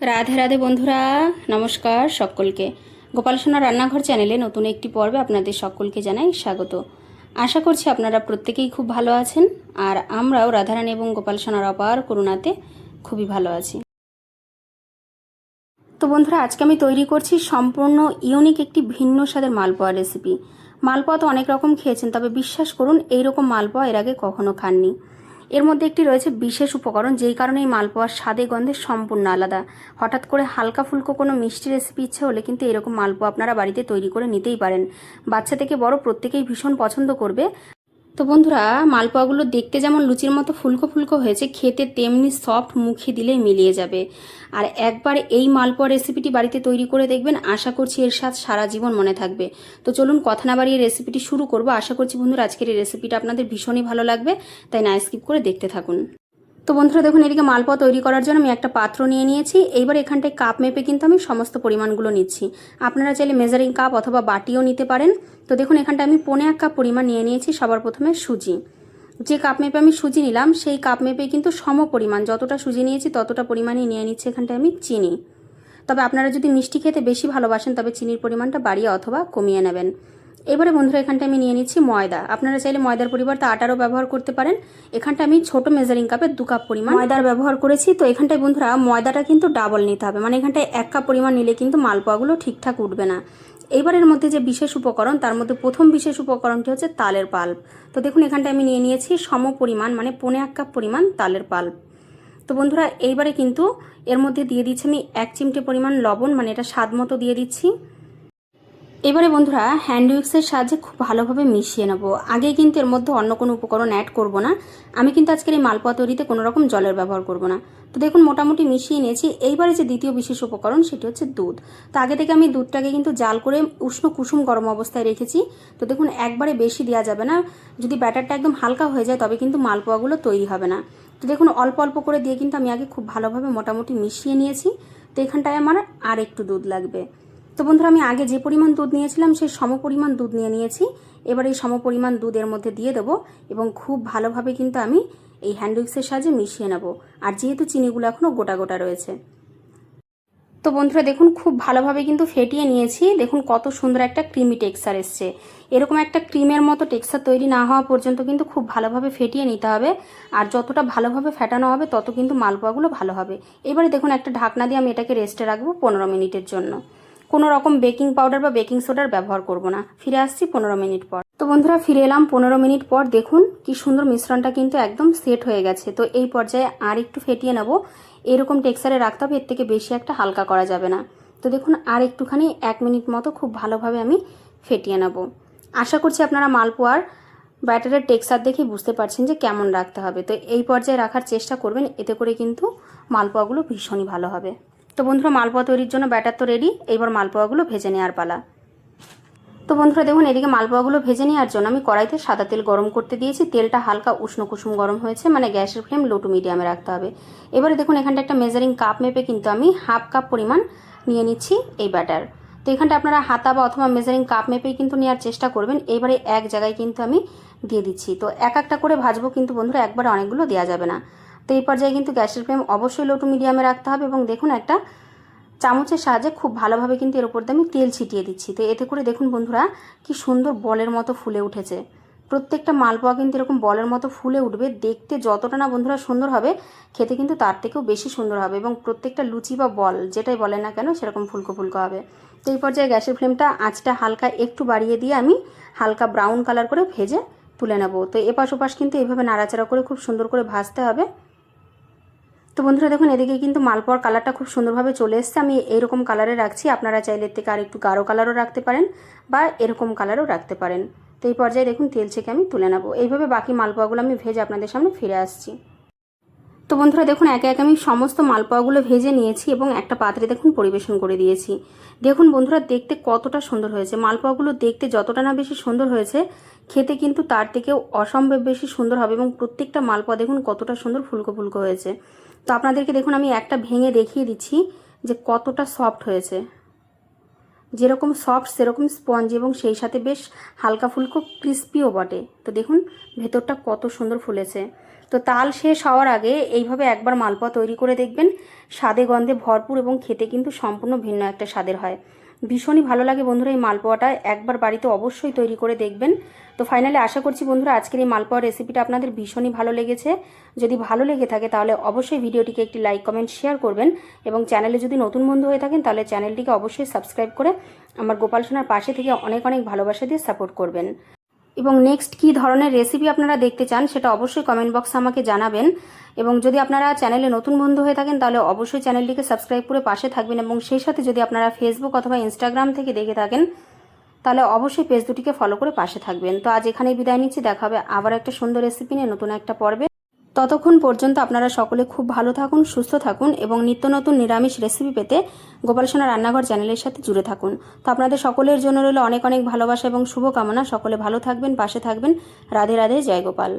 রাধে রাধে বন্ধুরা, নমস্কার সকলকে। গোপাল সোনা রান্নাঘর চ্যানেলে নতুন একটি পর্বে আপনাদের সকলকে জানাই স্বাগত। আশা করছি আপনারা প্রত্যেকেই খুব ভালো আছেন, আর আমরাও রাধারানী এবং গোপাল সোনার অপার করুণাতে খুবই ভালো আছি। তো বন্ধুরা, আজকে আমি তৈরি করছি সম্পূর্ণ ইউনিক একটি ভিন্ন স্বাদের মালপোয়া রেসিপি মালপোয়া তো অনেক রকম খেয়েছেন, তবে বিশ্বাস করুন, এইরকম মালপোয়া এর আগে কখনো খাননি। এর মধ্যে একটি রয়েছে বিশেষ উপকরণ, যেই কারণে এই মালপোয়ার স্বাদে গন্ধে সম্পূর্ণ আলাদা। হঠাৎ করে হালকা ফুলকো কোনো মিষ্টি রেসিপি ইচ্ছে হলে কিন্তু এরকম মালপোয়া আপনারা বাড়িতে তৈরি করে নিতেই পারেন। বাচ্চা থেকে বড় প্রত্যেকেই ভীষণ পছন্দ করবে। তো বন্ধুরা, মালপোয়াগুলো দেখতে যেমন লুচির মতো ফুলকো ফুলকো হয়েছে, খেতে তেমনি সফট মুখে দিলেই মিলিয়ে যাবে। আর একবার এই মালপোয়া রেসিপিটি বাড়িতে তৈরি করে দেখবেন, আশা করছি এর স্বাদ সারা জীবন মনে থাকবে। তো চলুন কথা না বাড়িয়ে রেসিপিটি শুরু করব। আশা করছি বন্ধুরা, আজকের এই রেসিপিটা আপনাদের ভীষণই ভালো লাগবে, তাই না স্কিপ করে দেখতে থাকুন। তো বন্ধুরা দেখুন, এদিকে মালপোয়া তৈরি করার জন্য আমি একটা পাত্র নিয়ে নিয়েছি। এইবার এখানটায় কাপ মেপে কিন্তু আমি সমস্ত পরিমাণগুলো নিচ্ছি। আপনারা চাইলে মেজারিং কাপ অথবা বাটিও নিতে পারেন। তো দেখুন এখানটা আমি পনে এক কাপ পরিমাণ নিয়ে নিয়েছি সবার প্রথমে সুজি। যে কাপ মেপে আমি সুজি নিলাম, সেই কাপ মেপে কিন্তু সম পরিমাণ, যতটা সুজি নিয়েছি ততটা পরিমাণই নিয়ে নিচ্ছি এখানটায় আমি চিনি। তবে আপনারা যদি মিষ্টি খেতে বেশি ভালোবাসেন, তবে চিনির পরিমাণটা বাড়িয়ে অথবা কমিয়ে নেবেন। এবারে বন্ধুরা, এখানটা আমি নিয়ে নিচ্ছি ময়দা। আপনারা চাইলে ময়দার পরিবর্তে আটারও ব্যবহার করতে পারেন। এখানটা আমি ছোট মেজারিং কাপের দু কাপ পরিমাণ ময়দার ব্যবহার করেছি। তো এখানটায় বন্ধুরা, ময়দাটা কিন্তু ডাবল নিতে হবে। মানে এখানটায় এক কাপ পরিমাণ নিলে কিন্তু মালপোয়াগুলো ঠিকঠাক উঠবে না। এইবারের মধ্যে যে বিশেষ উপকরণ, তার মধ্যে প্রথম বিশেষ উপকরণটি হচ্ছে তালের পাল্প। তো দেখুন, এখানটায় আমি নিয়ে নিয়েছি সম পরিমাণ মানে পনে এক কাপ পরিমাণ তালের পাল্প। তো বন্ধুরা, এইবারে কিন্তু এর মধ্যে দিয়ে দিচ্ছি আমি এক চিমটে পরিমাণ লবণ মানে এটা স্বাদ মতো দিয়ে দিচ্ছি। এবারে বন্ধুরা হ্যান্ড উইক্সের সাহায্যে খুব ভালোভাবে মিশিয়ে নেব। আগে কিন্তু এর মধ্যে অন্য কোনো উপকরণ অ্যাড করব না। আমি কিন্তু আজকের এই মালপোয়া তৈরিতে কোনো রকম জলের ব্যবহার করব না। তো দেখুন, মোটামুটি মিশিয়ে নিয়েছি। এইবারে যে দ্বিতীয় বিশেষ উপকরণ, সেটি হচ্ছে দুধ। তো আগে থেকে আমি দুধটাকে কিন্তু জাল করে উষ্ণ কুসুম গরম অবস্থায় রেখেছি। তো দেখুন, একবারে বেশি দেওয়া যাবে না। যদি ব্যাটারটা একদম হালকা হয়ে যায়, তবে কিন্তু মালপোয়াগুলো তৈরি হবে না। তো দেখুন, অল্প অল্প করে দিয়ে কিন্তু আমি আগে খুব ভালোভাবে মোটামুটি মিশিয়ে নিয়েছি। তো এখানটায় আমার আর একটু দুধ লাগবে। তো বন্ধুরা, আমি আগে যে পরিমাণ দুধ নিয়েছিলাম, সেই সম পরিমাণ দুধ নিয়ে নিয়েছি। এবার এই সম পরিমাণ দুধ এর মধ্যে দিয়ে দেবো এবং খুব ভালোভাবে কিন্তু আমি এই হ্যান্ড উইক্সের সাহায্যে মিশিয়ে নেব। আর যেহেতু চিনিগুলো এখনও গোটা গোটা রয়েছে। তো বন্ধুরা, দেখুন, খুব ভালোভাবে কিন্তু ফেটিয়ে নিয়েছি। দেখুন, কত সুন্দর একটা ক্রিমি টেক্সচার এসছে। এরকম একটা ক্রিমের মতো টেক্সচার তৈরি না হওয়া পর্যন্ত কিন্তু খুব ভালোভাবে ফেটিয়ে নিতে হবে। আর যতটা ভালোভাবে ফেটানো হবে, তত কিন্তু মালপোয়াগুলো ভালো হবে। এবারে দেখুন, একটা ঢাকনা দিয়ে আমি এটাকে রেস্টে রাখব পনেরো মিনিটের জন্য। কোনো রকম বেকিং পাউডার বা বেকিং সোডার ব্যবহার করব না। ফিরে আসছি পনেরো মিনিট পর। তো বন্ধুরা, ফিরে এলাম পনেরো মিনিট পর। দেখুন কি সুন্দর মিশ্রণটা কিন্তু একদম সেট হয়ে গেছে। তো এই পর্যায়ে আর একটু ফেটিয়ে নেব। এরকম টেক্সারে রাখতে হবে, এর থেকে বেশি একটা হালকা করা যাবে না। তো দেখুন, আর একটুখানি এক মিনিট মতো খুব ভালোভাবে আমি ফেটিয়ে নেব। আশা করছি আপনারা মালপোয়ার ব্যাটারের টেক্সার দেখে বুঝতে পারছেন যে কেমন রাখতে হবে। তো এই পর্যায়ে রাখার চেষ্টা করবেন, এতে করে কিন্তু মালপোয়াগুলো ভীষণই ভালো হবে। তো বন্ধুরা, মালপোয়া তৈরির জন্য ব্যাটার তো রেডি এইবার মালপোয়াগুলো ভেজে নেওয়ার পালা। তো বন্ধুরা, দেখুন, এদিকে মালপোয়াগুলো ভেজে নেওয়ার জন্য আমি কড়াইতে সাদা তেল গরম করতে দিয়েছি। তেলটা হালকা উষ্ণ কুসুম গরম হয়েছে মানে গ্যাসের ফ্লেম লো টু মিডিয়ামে রাখতে হবে। এবারে দেখুন, এখানটা একটা মেজারিং কাপ মেপে কিন্তু আমি হাফ কাপ পরিমাণ নিয়ে নিচ্ছি এই ব্যাটার তো এখানটা আপনারা হাতা বা অথবা মেজারিং কাপ মেপেই কিন্তু নেওয়ার চেষ্টা করবেন। এইবারে এক জায়গায় কিন্তু আমি দিয়ে দিচ্ছি। তো এক একটা করে ভাজবো কিন্তু বন্ধুরা, একবারে অনেকগুলো দেওয়া যাবে না। তো এই পর্যায়ে কিন্তু গ্যাসের ফ্লেম অবশ্যই লো টু মিডিয়ামে রাখতে হবে এবং দেখুন একটা চামচের সাহায্যে খুব ভালোভাবে কিন্তু এর উপর দিয়ে আমি তেল ছিটিয়ে দিচ্ছি। তো এতে করে দেখুন বন্ধুরা, কি সুন্দর বলের মতো ফুলে উঠেছে। প্রত্যেকটা মালপোয়া কিন্তু এরকম বলের মতো ফুলে উঠবে, দেখতে যতটা না বন্ধুরা সুন্দর হবে, খেতে কিন্তু তার থেকেও বেশি সুন্দর হবে এবং প্রত্যেকটা লুচি বা বল যেটাই বলে না কেন, সেরকম ফুলকো ফুলকো হবে। তো এই পর্যায়ে গ্যাসের ফ্লেমটা আঁচটা হালকা একটু বাড়িয়ে দিয়ে আমি হালকা ব্রাউন কালার করে ভেজে তুলে নেব। তো এপাশ ওপাশ কিন্তু এইভাবে নাড়াচাড়া করে খুব সুন্দর করে ভাজতে হবে। তো বন্ধুরা দেখুন, এদিকে কিন্তু মালপোয়ার কালারটা খুব সুন্দরভাবে চলে এসছে। আমি এইরকম কালারে রাখছি, আপনারা চাইলে এর থেকে আর একটু গাঢ় কালারও রাখতে পারেন বা এরকম কালারও রাখতে পারেন। তো এই পর্যায়ে দেখুন, তেল ছেঁকে আমি তুলে নেব। এইভাবে বাকি মালপোয়াগুলো আমি ভেজে আপনাদের সামনে ফিরে আসছি। তো বন্ধুরা দেখুন, একে একে আমি সমস্ত মালপোয়াগুলো ভেজে নিয়েছি এবং একটা পাত্রে দেখুন পরিবেশন করে দিয়েছি। দেখুন বন্ধুরা, দেখতে কতটা সুন্দর হয়েছে। মালপোয়াগুলো দেখতে যতটা না বেশি সুন্দর হয়েছে, খেতে কিন্তু তার থেকেও অসম্ভব বেশি সুন্দর হবে এবং প্রত্যেকটা মালপোয়া দেখুন কতটা সুন্দর ফুলকো ফুলকো হয়েছে। তো আপনাদেরকে দেখুন, আমি একটা ভেঙে দেখিয়ে দিচ্ছি যে কতটা সফট হয়েছে। যেরকম সফট সেরকম স্পঞ্জ এবং সেই সাথে বেশ হালকা ফুলকো ক্রিস্পিও বটে। তো দেখুন, ভেতরটা কত সুন্দর ফুলেছে। তো তাল শেষ হওয়ার আগে এইভাবে একবার মালপোয়া তৈরি করে দেখবেন। স্বাদে গন্ধে ভরপুর এবং খেতে কিন্তু সম্পূর্ণ ভিন্ন একটা স্বাদের হয়। ভীষণই ভালো লাগে বন্ধুরা এই মালপোয়াটা। একবার বাড়িতে অবশ্যই তৈরি করে দেখবেন। তো ফাইনালি আশা করছি বন্ধুরা আজকের এই মালপোয়া রেসিপিটা আপনাদের ভীষণই ভালো লেগেছে। যদি ভালো লেগে থাকে তাহলে অবশ্যই ভিডিওটিকে একটি লাইক কমেন্ট শেয়ার করবেন এবং চ্যানেলে যদি নতুন বন্ধু হয়ে থাকেন তাহলে চ্যানেলটিকে অবশ্যই সাবস্ক্রাইব করে আমার গোপাল সোনার পাশে থেকে অনেক অনেক ভালোবাসা দিয়ে সাপোর্ট করবেন। এবং নেক্সট কি ধরনের রেসিপি আপনারা দেখতে চান সেটা অবশ্যই কমেন্ট বক্সে আমাকে জানাবেন। এবং যদি আপনারা চ্যানেলে নতুন বন্ধু হয়ে থাকেন, তাহলে অবশ্যই চ্যানেলটিকে সাবস্ক্রাইব করে পাশে থাকবেন এবং সেই সাথে যদি আপনারা ফেসবুক অথবা ইনস্টাগ্রাম থেকে দেখে থাকেন, তাহলে অবশ্যই পেজ দুটিকে ফলো করে পাশে থাকবেন। তো আজ এখানেই বিদায় নিচ্ছি, দেখা হবে আবার একটা সুন্দর রেসিপি নিয়ে নতুন একটা পর্বে। ততক্ষণ পর্যন্ত আপনারা সকলে খুব ভালো থাকুন, সুস্থ থাকুন এবং নিত্য নতুন নিরামিষ রেসিপি পেতে গোপাল সোনা রান্নাঘর চ্যানেলের সাথে জুড়ে থাকুন। তো আপনাদের সকলের জন্য রইল অনেক অনেক ভালোবাসা এবং শুভকামনা। সকলে ভালো থাকবেন, পাশে থাকবেন। রাধে রাধে, জয় গোপাল।